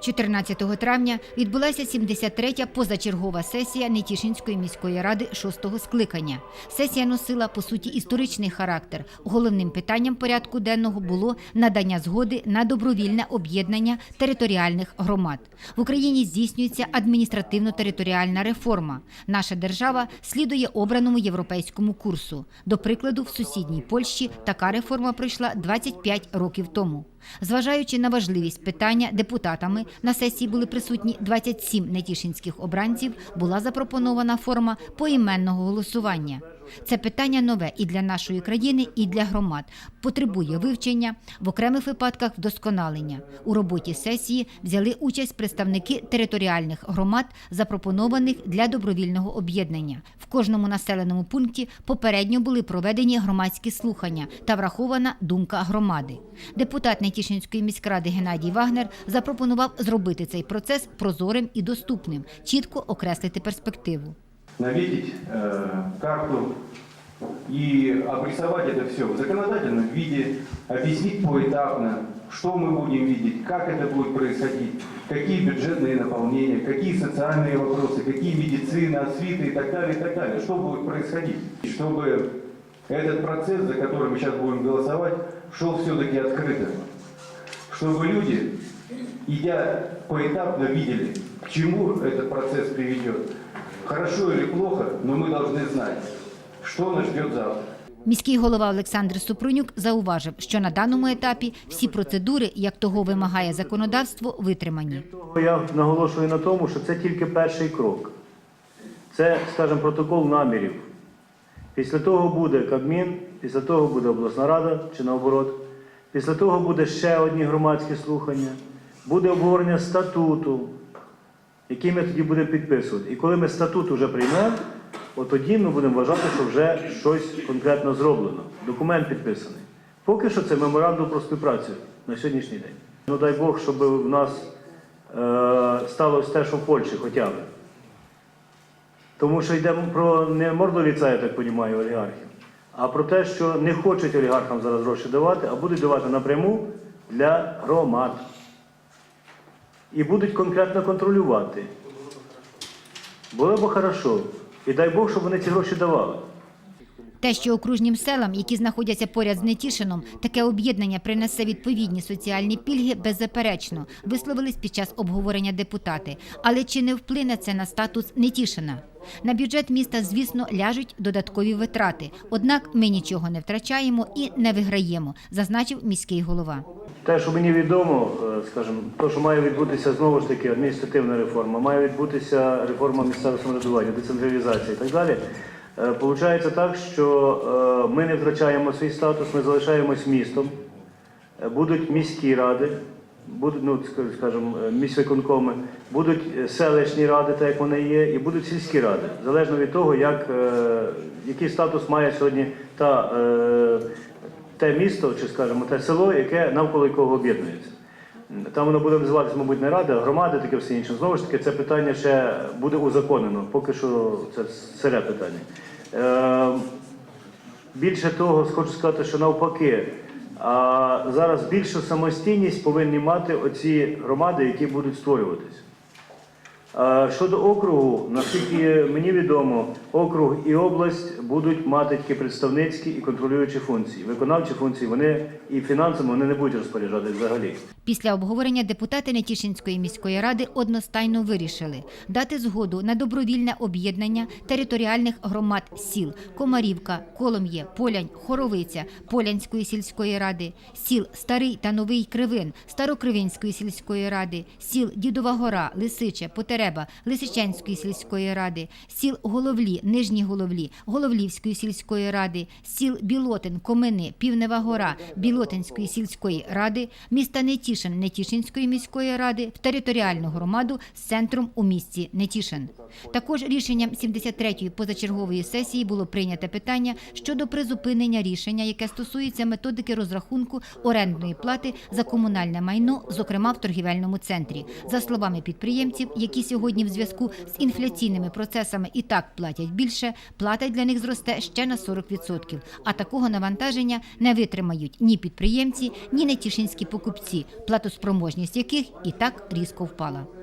14 травня відбулася 73-я позачергова сесія Нетішинської міської ради шостого скликання. Сесія носила по суті історичний характер. Головним питанням порядку денного було надання згоди на добровільне об'єднання територіальних громад. В Україні здійснюється адміністративно-територіальна реформа. Наша держава слідує обраному європейському курсу. До прикладу, в сусідній Польщі така реформа пройшла 25 років тому. Зважаючи на важливість питання, депутатами на сесії були присутні 27 нетішинських обранців. Була запропонована форма поіменного голосування. Це питання нове і для нашої країни, і для громад. Потребує вивчення, в окремих випадках вдосконалення. У роботі сесії взяли участь представники територіальних громад, запропонованих для добровільного об'єднання. В кожному населеному пункті попередньо були проведені громадські слухання та врахована думка громади. Депутат Нетішинської міськради Геннадій Вагнер запропонував зробити цей процес прозорим і доступним, чітко окреслити перспективу. Наметить э, карту и обрисовать это все в законодательном виде, объяснить поэтапно, что мы будем видеть, как это будет происходить, какие бюджетные наполнения, какие социальные вопросы, какие медицина, освита и так далее, и так далее, что будет происходить. И Чтобы этот процесс, за который мы сейчас будем голосовать, шел все-таки открыто. Чтобы люди, идя поэтапно, видели, к чему этот процесс приведет. Хорошо или плохо, но мы должны знать, что нас ждет завтра. Міський голова Олександр Супрунюк зауважив, що на даному етапі всі процедури, як того вимагає законодавство, витримані. Я наголошую на тому, що це тільки перший крок. Це, скажімо, протокол намірів. Після того буде Кабмін, після того буде обласна рада чи наоборот. Після того буде ще одні громадські слухання, буде обговорення статуту, який ми тоді будемо підписувати. І коли ми статут вже приймемо, от тоді ми будемо вважати, що вже щось конкретно зроблено. Документ підписаний. Поки що це меморандум про співпрацю на сьогоднішній день. Ну дай Бог, щоб в нас е, сталося те, що в Польщі хоча б. Тому що йде про не мордоліця, я так розумію, олігархів, а про те, що не хочуть олігархам зараз гроші давати, а будуть давати напряму для громад. І будуть конкретно контролювати. Було б хорошо. І дай Бог, щоб вони ці гроші давали. Те, що окружнім селам, які знаходяться поряд з Нетішином, таке об'єднання принесе відповідні соціальні пільги, беззаперечно, висловились під час обговорення депутати. Але чи не вплине це на статус Нетішина? На бюджет міста, звісно, ляжуть додаткові витрати. Однак ми нічого не втрачаємо і не виграємо, зазначив міський голова. Те, що мені відомо, е, скажімо, то, що має відбутися знову ж таки адміністративна реформа, має відбутися реформа місцевого самоврядування, децентралізація і так далі. Е, Получається так, що е, ми не втрачаємо свій статус, ми залишаємось містом. Будуть міські ради, будуть, ну, ск- скажімо, міськвиконкоми, будуть селищні ради, так як вони є, і будуть сільські ради, залежно від того, як, який статус має сьогодні та, те місто, чи, скажімо, те село, яке навколо якого об'єднується. Там воно буде називатися, мабуть, не рада, громади, таке все інше. Знову ж таки, це питання ще буде узаконено. Поки що це сире питання. Е, Більше того, хочу сказати, що навпаки, а зараз більшу самостійність повинні мати оці громади, які будуть створюватись. Щодо округу, наскільки мені відомо, округ і область будуть мати такі представницькі і контролюючі функції. Виконавчі функції вони і фінансами вони не будуть розпоряджати взагалі. Після обговорення депутати Нетішинської міської ради одностайно вирішили дати згоду на добровільне об'єднання територіальних громад сіл Комарівка, Колом'є, Полянь, Хоровиця, Полянської сільської ради, сіл Старий та Новий Кривин, Старокривинської сільської ради, сіл Дідова Гора, Лисиче, Потереба, Лисичанської сільської ради, сіл Головлі, Нижні Головлі, Головлівської сільської ради, сіл Білотин, Комини, Півнева Гора, Білотинської сільської ради, міста Нетішин, Нетішинської міської ради в територіальну громаду з центром у місті Нетішин. Також рішенням 73-ї позачергової сесії було прийнято питання щодо призупинення рішення, яке стосується методики розрахунку орендної плати за комунальне майно, зокрема в торгівельному центрі. За словами підприємців, які сьогодні в зв'язку з інфляційними процесами і так платять більше, плата для них зросте ще на 40%. А такого навантаження не витримають ні підприємці, ні нетішинські покупці. платоспроможність яких і так різко впала.